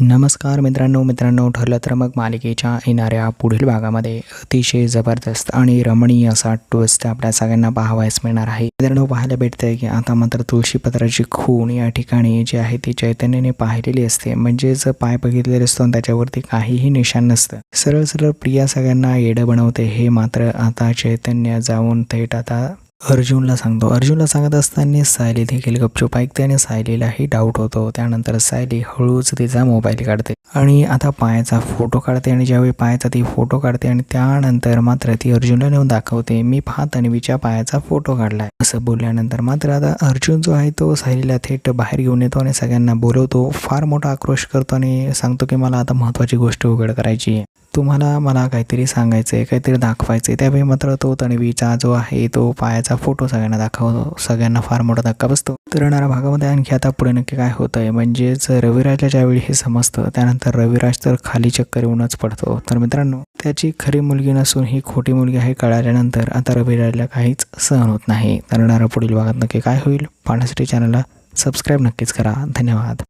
नमस्कार मित्रांनो मित्रांनो ठरलं तर मग मालिकेच्या येणाऱ्या पुढील भागामध्ये अतिशय जबरदस्त आणि रमणीय असा ट्विस्ट आपल्या सगळ्यांना पाहावयास मिळणार आहे. मित्रांनो पाहायला भेटतंय की आता मात्र तुळशीपत्राची खूण या ठिकाणी जी आहे ती चैतन्याने पाहिलेली असते. म्हणजेच पाय बघितलेले असतो आणि त्याच्यावरती काहीही निशाण नसतं. सरळ सरळ प्रिया सगळ्यांना येडं बनवते. हे मात्र आता चैतन्य जाऊन थेट आता अर्जुनला सांगतो. अर्जुनला सांगत असताना सायली देखील गपचूप ऐकते आणि सायलीलाही डाऊट होतो. त्यानंतर सायली हळूच तिचा मोबाईल काढते आणि आता पायाचा फोटो काढते आणि ज्यावेळी पायाचा ती फोटो काढते आणि त्यानंतर मात्र ती अर्जुनला नेऊन दाखवते मी पाहत तन्वीच्या पायाचा फोटो काढलाय. असं बोलल्यानंतर मात्र आता अर्जुन जो आहे तो सायलीला थेट बाहेर घेऊन येतो आणि सगळ्यांना बोलवतो फार मोठा आक्रोश करतो आणि सांगतो की मला आता महत्त्वाची गोष्ट उघड करायची आहे. तुम्हाला मला काहीतरी सांगायचं आहे काहीतरी दाखवायचं आहे त्यावेळी मात्र तो तणवीचा जो आहे तो पायाचा फोटो सगळ्यांना दाखवतो सगळ्यांना फार मोठा धक्का बसतो. तर येणाऱ्या भागामध्ये आणखी आता पुढे नक्की काय होतं आहे म्हणजेच रविराजला ज्यावेळी हे समजतं त्यानंतर रविराज तर खाली चक्कर येऊनच पडतो. तर मित्रांनो त्याची खरी मुलगी नसून ही खोटी मुलगी आहे कळाल्यानंतर आता रविराजला काहीच सहन होत नाही. तर येणाऱ्या पुढील भागात नक्की काय होईल पाहण्यासाठी चॅनलला सबस्क्राईब नक्कीच करा. धन्यवाद.